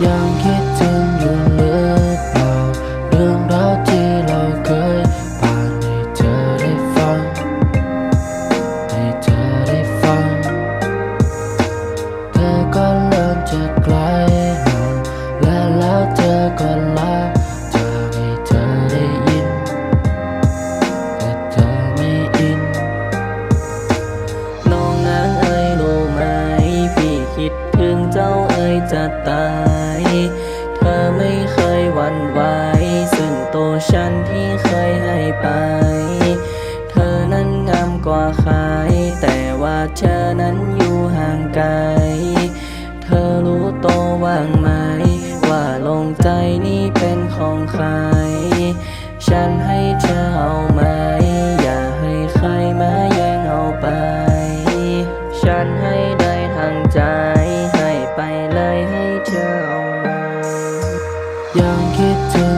有一天。 เจ้าเอ๋ยจะตาย เธอไม่เคยหวั่นไหวซึ่งตัวฉันที่เคยให้ไป เธอนั้นงามกว่าใคร แต่ว่าเธอนั้นอยู่ห่างไกล เธอรู้ตัวว่างไหม ว่าลงใจนี้เป็นของใคร ฉันให้เธอเอาไหม อย่าให้ใครมาแย่งเอาไป ฉันให้ ยังคิดถึง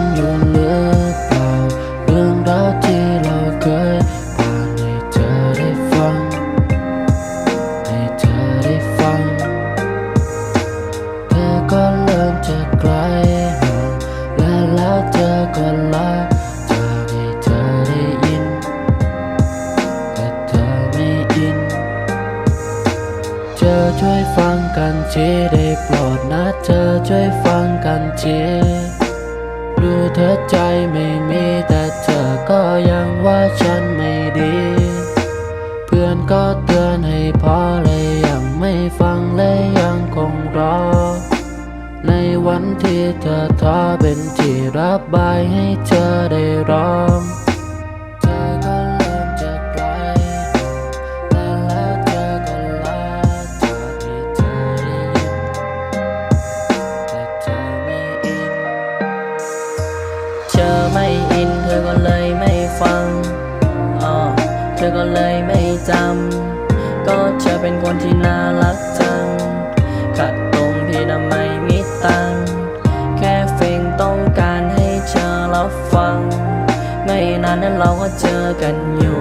ทีได้โปรดนะเธอช่วยฟังกันทีดูเธอใจไม่มีแต่เธอก็ยังว่าฉันไม่ดี เพื่อนก็เตือนให้พอเลยยังไม่ฟังเลยยังคงรอ ในวันที่เธอท้อเป็นที่รับบายให้เธอได้รอ เธอก็เลยไม่จำ ก็เธอเป็นคนที่น่ารักจัง ขัดตรงที่ทำไมมีตัง แค่เฟงต้องการให้เธอรับฟัง ไม่นานนั้นเราก็เจอกันอยู่